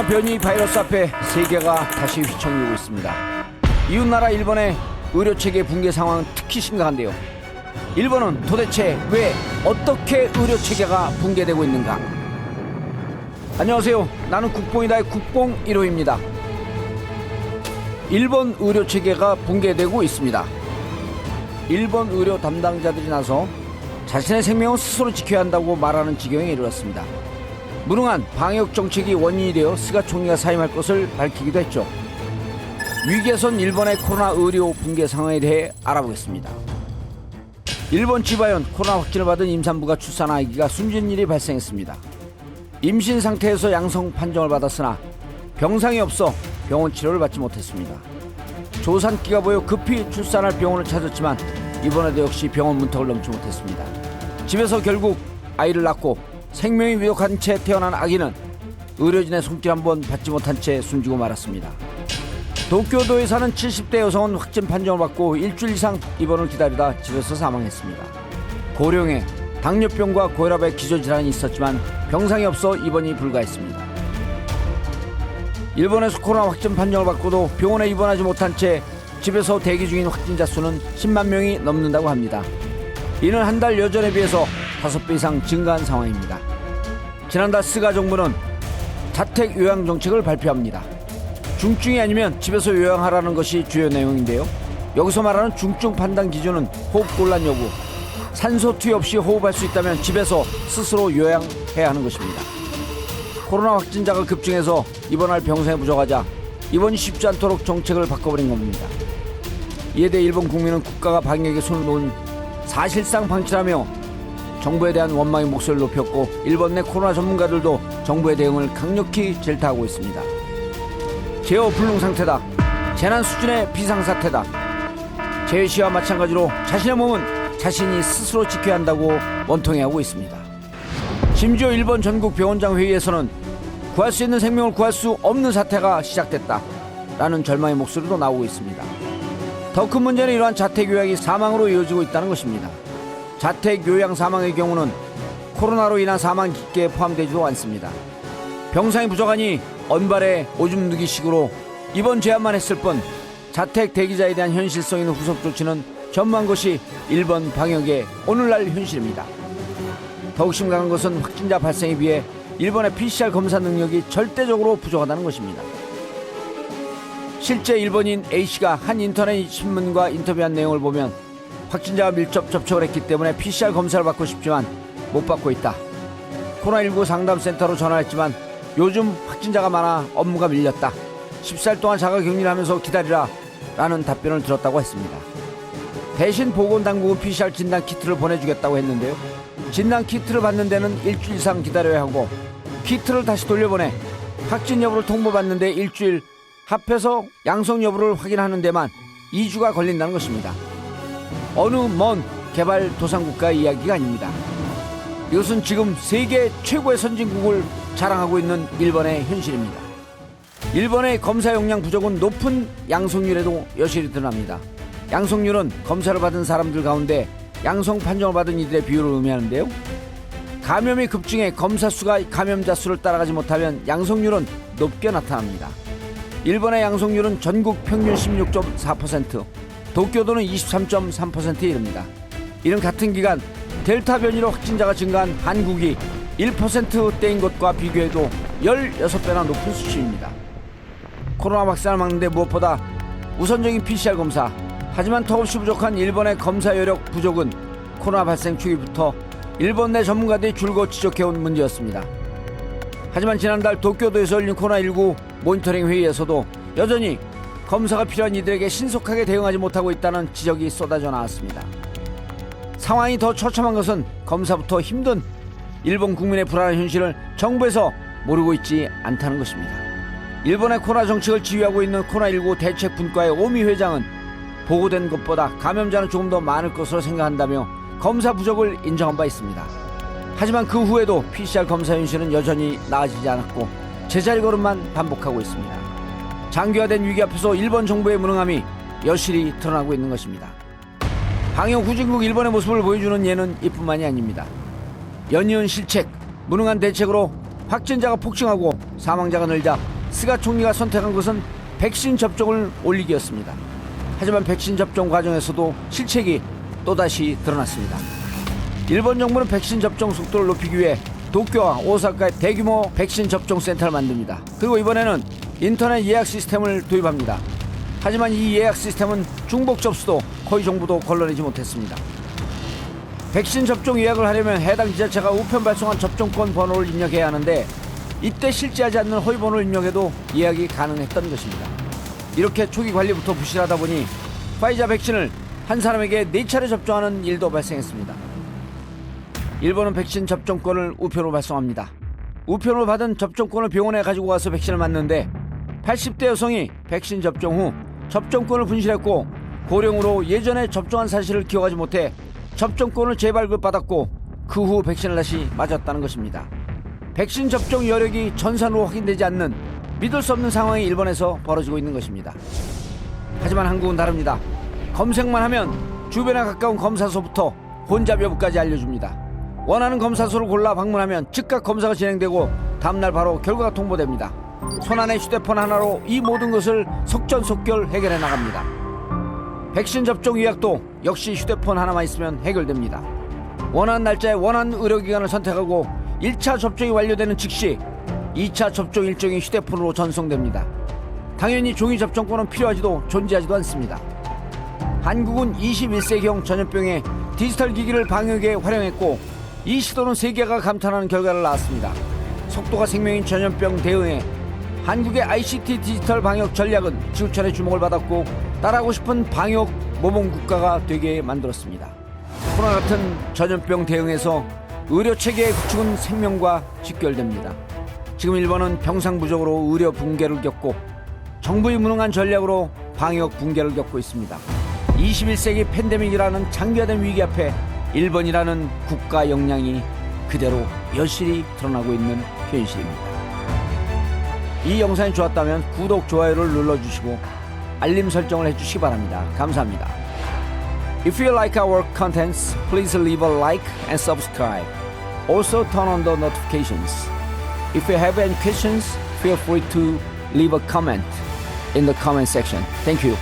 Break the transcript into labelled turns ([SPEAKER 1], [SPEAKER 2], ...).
[SPEAKER 1] 코로나 변이 바이러스 앞에 세계가 다시 휘청이고 있습니다. 이웃나라 일본의 의료 체계 붕괴 상황은 특히 심각한데요. 일본은 도대체 왜 어떻게 의료 체계가 붕괴되고 있는가? 안녕하세요. 나는 국뽕이다의 국뽕 1호입니다. 일본 의료 체계가 붕괴되고 있습니다. 일본 의료 담당자들이 나서 자신의 생명을 스스로 지켜야 한다고 말하는 지경에 이르렀습니다. 무능한 방역 정책이 원인이 되어 스가 총리가 사임할 것을 밝히기도 했죠. 위기에선 일본의 코로나 의료 붕괴 상황에 대해 알아보겠습니다. 일본 지바현 코로나 확진을 받은 임산부가 출산 아기가 숨진 일이 발생했습니다. 임신 상태에서 양성 판정을 받았으나 병상이 없어 병원 치료를 받지 못했습니다. 조산기가 보여 급히 출산할 병원을 찾았지만 이번에도 역시 병원 문턱을 넘지 못했습니다. 집에서 결국 아이를 낳고 생명이 위독한 채 태어난 아기는 의료진의 손길 한 번 받지 못한 채 숨지고 말았습니다. 도쿄도에 사는 70대 여성은 확진 판정을 받고 일주일 이상 입원을 기다리다 집에서 사망했습니다. 고령에 당뇨병과 고혈압의 기저질환이 있었지만 병상이 없어 입원이 불가했습니다. 일본에서 코로나 확진 판정을 받고도 병원에 입원하지 못한 채 집에서 대기 중인 확진자 수는 10만 명이 넘는다고 합니다. 이는 한 달 여전에 비해서 5배 이상 증가한 상황입니다. 지난달 스가 정부는 자택 요양 정책을 발표합니다. 중증이 아니면 집에서 요양하라는 것이 주요 내용인데요. 여기서 말하는 중증 판단 기준은 호흡 곤란 여부, 산소 투여 없이 호흡할 수 있다면 집에서 스스로 요양해야 하는 것입니다. 코로나 확진자가 급증해서 입원할 병상이 부족하자 입원이 쉽지 않도록 정책을 바꿔버린 겁니다. 이에 대해 일본 국민은 국가가 방역에 손을 놓은 사실상 방치라며 정부에 대한 원망의 목소리를 높였고 일본 내 코로나 전문가들도 정부의 대응을 강력히 질타하고 있습니다. 제어 불능 상태다. 재난 수준의 비상사태다. 재해 시와 마찬가지로 자신의 몸은 자신이 스스로 지켜야 한다고 원통해하고 있습니다. 심지어 일본 전국 병원장 회의에서는 구할 수 있는 생명을 구할 수 없는 사태가 시작됐다. 라는 절망의 목소리도 나오고 있습니다. 더 큰 문제는 이러한 자택 요양이 사망으로 이어지고 있다는 것입니다. 자택 요양 사망의 경우는 코로나로 인한 사망 깊게 포함되지도 않습니다. 병상이 부족하니 언발에 오줌 누기식으로 입원 제한만 했을 뿐 자택 대기자에 대한 현실성 있는 후속 조치는 전무한 것이 일본 방역의 오늘날 현실입니다. 더욱 심각한 것은 확진자 발생에 비해 일본의 PCR 검사 능력이 절대적으로 부족하다는 것입니다. 실제 일본인 A씨가 한 인터넷 신문과 인터뷰한 내용을 보면 확진자와 밀접 접촉을 했기 때문에 PCR 검사를 받고 싶지만 못 받고 있다. 코로나19 상담센터로 전화했지만 요즘 확진자가 많아 업무가 밀렸다. 10살 동안 자가격리를 하면서 기다리라 라는 답변을 들었다고 했습니다. 대신 보건당국은 PCR 진단 키트를 보내주겠다고 했는데요. 진단 키트를 받는 데는 일주일 이상 기다려야 하고 키트를 다시 돌려보내 확진 여부를 통보받는데 일주일 합해서 양성 여부를 확인하는 데만 2주가 걸린다는 것입니다. 어느 먼 개발 도상국가의 이야기가 아닙니다. 이것은 지금 세계 최고의 선진국을 자랑하고 있는 일본의 현실입니다. 일본의 검사 용량 부족은 높은 양성률에도 여실히 드러납니다. 양성률은 검사를 받은 사람들 가운데 양성 판정을 받은 이들의 비율을 의미하는데요. 감염이 급증해 검사 수가 감염자 수를 따라가지 못하면 양성률은 높게 나타납니다. 일본의 양성률은 전국 평균 16.4%, 도쿄도는 23.3%에 이릅니다. 이는 같은 기간 델타 변이로 확진자가 증가한 한국이 1%대인 것과 비교해도 16배나 높은 수치입니다. 코로나 확산을 막는데 무엇보다 우선적인 PCR 검사, 하지만 턱없이 부족한 일본의 검사 여력 부족은 코로나 발생 초기부터 일본 내 전문가들이 줄곧 지적해온 문제였습니다. 하지만 지난달 도쿄도에서 열린 코로나19 모니터링 회의에서도 여전히 검사가 필요한 이들에게 신속하게 대응하지 못하고 있다는 지적이 쏟아져 나왔습니다. 상황이 더 처참한 것은 검사부터 힘든 일본 국민의 불안한 현실을 정부에서 모르고 있지 않다는 것입니다. 일본의 코로나 정책을 지휘하고 있는 코로나19 대책 분과의 오미 회장은 보고된 것보다 감염자는 조금 더 많을 것으로 생각한다며 검사 부족을 인정한 바 있습니다. 하지만 그 후에도 PCR 검사 현실은 여전히 나아지지 않았고 제자리 걸음만 반복하고 있습니다. 장기화된 위기 앞에서 일본 정부의 무능함이 여실히 드러나고 있는 것입니다. 방역 후진국 일본의 모습을 보여주는 예는 이뿐만이 아닙니다. 연이은 실책, 무능한 대책으로 확진자가 폭증하고 사망자가 늘자 스가 총리가 선택한 것은 백신 접종을 올리기였습니다. 하지만 백신 접종 과정에서도 실책이 또다시 드러났습니다. 일본 정부는 백신 접종 속도를 높이기 위해 도쿄와 오사카에 대규모 백신 접종 센터를 만듭니다. 그리고 이번에는 인터넷 예약 시스템을 도입합니다. 하지만 이 예약 시스템은 중복 접수도 거의 정부도 걸러내지 못했습니다. 백신 접종 예약을 하려면 해당 지자체가 우편 발송한 접종권 번호를 입력해야 하는데 이때 실제하지 않는 허위 번호를 입력해도 예약이 가능했던 것입니다. 이렇게 초기 관리부터 부실하다 보니 파이자 백신을 한 사람에게 네 차례 접종하는 일도 발생했습니다. 일본은 백신 접종권을 우편으로 발송합니다. 우편으로 받은 접종권을 병원에 가지고 와서 백신을 맞는데 80대 여성이 백신 접종 후 접종권을 분실했고 고령으로 예전에 접종한 사실을 기억하지 못해 접종권을 재발급받았고 그 후 백신을 다시 맞았다는 것입니다. 백신 접종 여력이 전산으로 확인되지 않는 믿을 수 없는 상황이 일본에서 벌어지고 있는 것입니다. 하지만 한국은 다릅니다. 검색만 하면 주변에 가까운 검사소부터 혼잡 여부까지 알려줍니다. 원하는 검사소를 골라 방문하면 즉각 검사가 진행되고 다음날 바로 결과가 통보됩니다. 손안의 휴대폰 하나로 이 모든 것을 속전속결 해결해 나갑니다. 백신 접종 예약도 역시 휴대폰 하나만 있으면 해결됩니다. 원하는 날짜에 원하는 의료기관을 선택하고 1차 접종이 완료되는 즉시 2차 접종 일정이 휴대폰으로 전송됩니다. 당연히 종이 접종권은 필요하지도 존재하지도 않습니다. 한국은 21세기형 전염병에 디지털 기기를 방역에 활용했고 이 시도는 세계가 감탄하는 결과를 낳았습니다. 속도가 생명인 전염병 대응에 한국의 ICT 디지털 방역 전략은 지구촌의 주목을 받았고 따라하고 싶은 방역 모범 국가가 되게 만들었습니다. 코로나 같은 전염병 대응에서 의료 체계의 구축은 생명과 직결됩니다. 지금 일본은 병상 부족으로 의료 붕괴를 겪고 정부의 무능한 전략으로 방역 붕괴를 겪고 있습니다. 21세기 팬데믹이라는 장기화된 위기 앞에 일본이라는 국가 역량이 그대로 여실히 드러나고 있는 현실입니다. 이 영상이 좋았다면 구독, 좋아요를 눌러주시고 알림 설정을 해주시기 바랍니다. 감사합니다. If you like our contents, please leave a like and subscribe. Also turn on the notifications. If you have any questions, feel free to leave a comment in the comment section. Thank you.